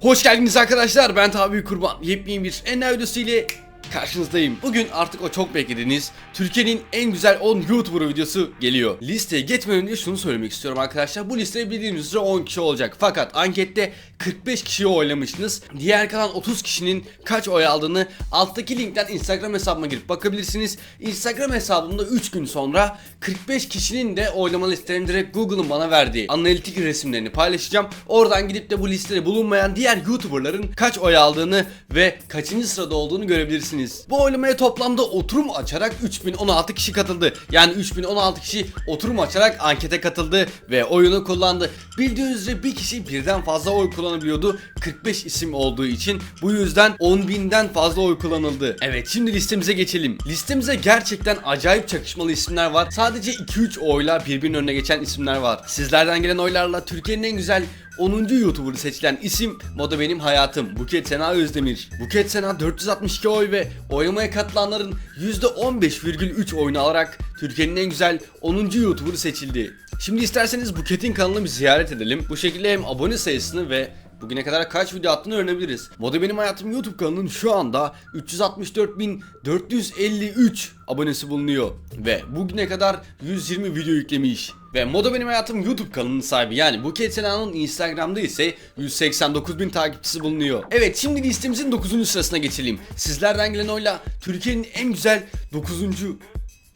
Hoş geldiniz arkadaşlar. Ben Tabi Kurban. Yepyeni bir Enna videosu ile karşınızdayım. Bugün artık o çok beklediğiniz Türkiye'nin en güzel 10 YouTuber videosu geliyor. Listeye geçmeden önce şunu söylemek istiyorum arkadaşlar. Bu listeye bildiğiniz üzere 10 kişi olacak. Fakat ankette 45 kişiyi oylamışsınız. Diğer kalan 30 kişinin kaç oy aldığını alttaki linkten Instagram hesabıma girip bakabilirsiniz. Instagram hesabımda 3 gün sonra 45 kişinin de oylama listelerini direkt Google'ın bana verdiği analitik resimlerini paylaşacağım. Oradan gidip de bu listede bulunmayan diğer YouTuber'ların kaç oy aldığını ve kaçıncı sırada olduğunu görebilirsiniz. Bu oylamaya toplamda oturum açarak 3016 kişi katıldı. Yani 3016 kişi oturum açarak ankete katıldı ve oyunu kullandı. Bildiğiniz üzere bir kişi birden fazla oy kullanabiliyordu. 45 isim olduğu için bu yüzden 10.000'den fazla oy kullanıldı. Evet şimdi listemize geçelim. Listemize gerçekten acayip çakışmalı isimler var. Sadece 2-3 oyla birbirinin önüne geçen isimler var. Sizlerden gelen oylarla Türkiye'nin en güzel 10. YouTuber'ı seçilen isim Moda Benim Hayatım Buket Sena Özdemir. Buket Sena 462 oy ve oylamaya katılanların %15,3 oyunu alarak Türkiye'nin en güzel 10. YouTuber'ı seçildi. Şimdi isterseniz Buket'in kanalını bir ziyaret edelim. Bu şekilde hem abone sayısını ve Bugüne kadar kaç video attığını öğrenebiliriz. Moda Benim Hayatım YouTube kanalının şu anda 364.453 abonesi bulunuyor. Ve bugüne kadar 120 video yüklemiş. Ve Moda Benim Hayatım YouTube kanalının sahibi yani Buket Sena'nın Instagram'da ise 189.000 takipçisi bulunuyor. Evet şimdi listemizin 9. sırasına geçelim. Sizlerden gelen oyla Türkiye'nin en güzel 9.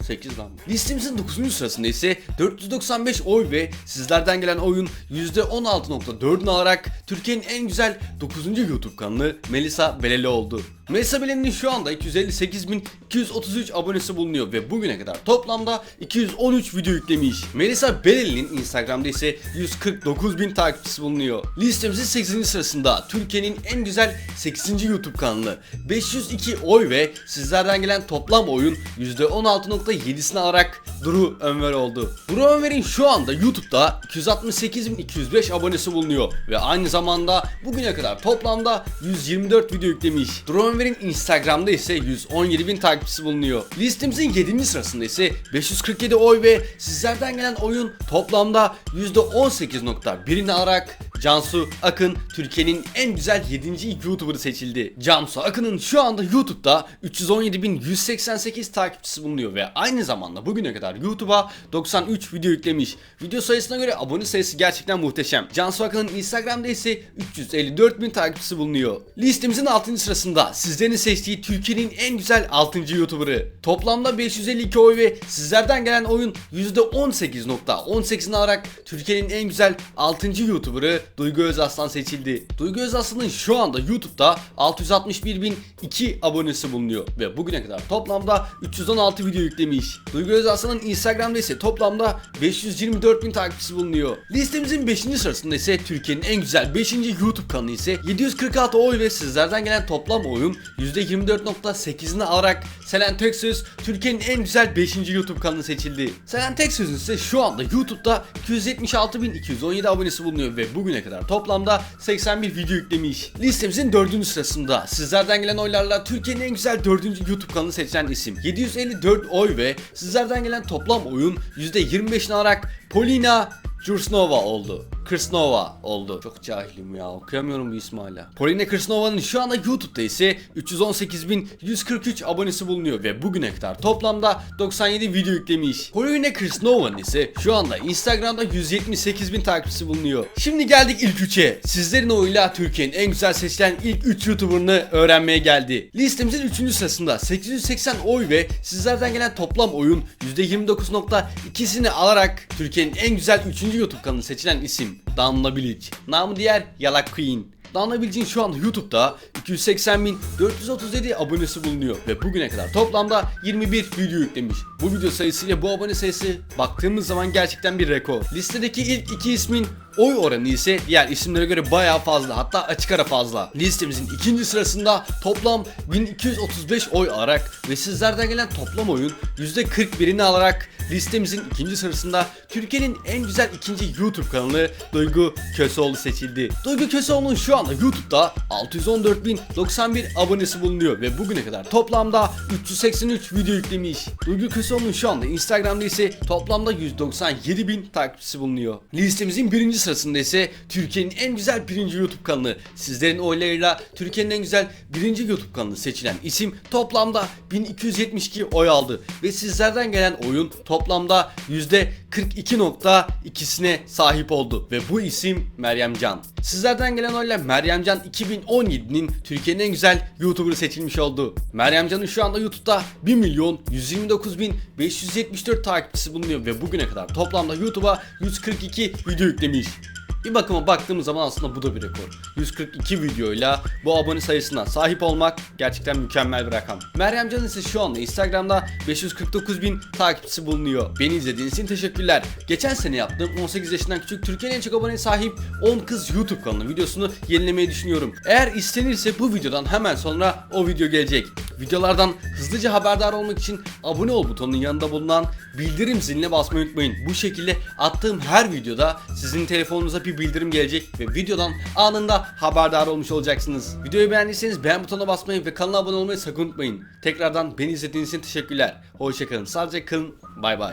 8 lan. Listemizin 9. sırasında ise 495 oy ve sizlerden gelen oyun %16.4'ünü alarak Türkiye'nin en güzel 9. YouTube kanalı Melisa Beleli oldu. Melisa Beleli'nin şu anda 258.233 abonesi bulunuyor ve bugüne kadar toplamda 213 video yüklemiş. Melisa Beleli'nin Instagram'da ise 149.000 takipçisi bulunuyor. Listemizin 8. sırasında Türkiye'nin en güzel 8. YouTube kanalı 502 oy ve sizlerden gelen toplam oyun %16.7'sini alarak Duru Önver oldu. Duru Önver'in şu anda YouTube'da 268.205 abonesi bulunuyor ve aynı zamanda bugüne kadar toplamda 124 video yüklemiş. Duru Önver'in Instagram'da ise 117.000 takipçisi bulunuyor. Listemizin 7. sırasında ise 547 oy ve sizlerden gelen oyun toplamda %18.1'ini alarak Cansu Akın Türkiye'nin en güzel 7. YouTuber'ı seçildi. Cansu Akın'ın şu anda YouTube'da 317.188 takipçisi bulunuyor ve aynı zamanda bugüne kadar YouTube'a 93 video yüklemiş. Video sayısına göre abone sayısı gerçekten muhteşem. Cansu Akın'ın Instagram'da ise 354.000 takipçisi bulunuyor. Listemizin 6. sırasında sizlerin seçtiği Türkiye'nin en güzel 6. YouTuber'ı. Toplamda 552 oy ve sizlerden gelen oyun %18.18'ini alarak Türkiye'nin en güzel 6. YouTuber'ı Duygu Özaslan seçildi. Duygu Özaslan'ın şu anda YouTube'da 661.002 abonesi bulunuyor ve bugüne kadar toplamda 316 video yüklemiş. Duygu Özaslan'ın Instagram'da ise toplamda 524.000 takipçisi bulunuyor. Listemizin 5. sırasında ise Türkiye'nin en güzel 5. YouTube kanalı ise 746 oy ve sizlerden gelen toplam oyun %24.8'ini alarak Selen Teksöz Türkiye'nin en güzel 5. YouTube kanalı seçildi. Selen Teksöz'ün ise şu anda YouTube'da 276.217 abonesi bulunuyor ve bugüne kadar toplamda 81 video yüklemiş. Listemizin 4. sırasında sizlerden gelen oylarla Türkiye'nin en güzel 4. YouTube kanalı seçilen isim 754 oy ve sizlerden gelen toplam oyun %25'ini alarak Polina Jursnova oldu. Krsnova oldu. Çok cahilim ya okuyamıyorum bu ismi hala. Polina Krsnova'nın şu anda YouTube'da ise 318.143 abonesi bulunuyor ve bugüne kadar toplamda 97 video yüklemiş. Polina Krsnova'nın ise şu anda Instagram'da 178.000 takipçisi bulunuyor. Şimdi geldik ilk 3'e. Sizlerin oyuyla Türkiye'nin en güzel seçilen ilk 3 YouTuber'ını öğrenmeye geldi. Listemizin 3. sırasında 880 oy ve sizlerden gelen toplam oyun %29.2'sini alarak Türkiye'nin en güzel 3. YouTube kanalı seçilen isim Damla Bilic. Namı diğer Yalak Queen. Damla Bilic'in şu anda YouTube'da 280.437 abonesi bulunuyor ve bugüne kadar toplamda 21 video yüklemiş. Bu video sayısıyla bu abone sayısı baktığımız zaman gerçekten bir rekor. Listedeki ilk iki ismin oy oranı ise diğer isimlere göre bayağı fazla hatta açık ara fazla. Listemizin ikinci sırasında toplam 1235 oy alarak ve sizlerden gelen toplam oyun %41'ini alarak listemizin ikinci sırasında Türkiye'nin en güzel ikinci YouTube kanalı Duygu Köseoğlu seçildi. Duygu Köseoğlu'nun şu anda YouTube'da 614.091 abonesi bulunuyor ve bugüne kadar toplamda 383 video yüklemiş. Duygu Köseoğlu'nun şu anda Instagram'da ise toplamda 197.000 takipçisi bulunuyor. Listemizin birinci sırasında ise Türkiye'nin en güzel birinci YouTube kanalı. Sizlerin oylarıyla Türkiye'nin en güzel birinci YouTube kanalı seçilen isim toplamda 1272 oy aldı. Ve sizlerden gelen oyun toplamda %42.2'sine sahip oldu. Ve bu isim Meryem Can. Sizlerden gelen oyla Meryem Can 2017'nin Türkiye'nin en güzel YouTuber'ı seçilmiş oldu. Meryem Can'ın şu anda YouTube'da 1 milyon 129 bin 574 takipçisi bulunuyor ve bugüne kadar toplamda YouTube'a 142 video yüklemiş. Bir bakıma baktığımız zaman aslında bu da bir rekor. 142 videoyla bu abone sayısına sahip olmak gerçekten mükemmel bir rakam. Meryem Can ise şu anda Instagram'da 549 bin takipçisi bulunuyor. Beni izlediğiniz için teşekkürler. Geçen sene yaptığım 18 yaşından küçük Türkiye'nin en çok aboneye sahip 10 kız YouTube kanalı videosunu yenilemeyi düşünüyorum. Eğer istenirse bu videodan hemen sonra o video gelecek. Videolardan hızlıca haberdar olmak için abone ol butonunun yanında bulunan bildirim ziline basmayı unutmayın. Bu şekilde attığım her videoda sizin telefonunuza bir bildirim gelecek ve videodan anında haberdar olmuş olacaksınız. Videoyu beğendiyseniz beğen butonuna basmayı ve kanala abone olmayı sakın unutmayın. Tekrardan beni izlediğiniz için teşekkürler. Hoşçakalın. Sadece kalın. Bay bay.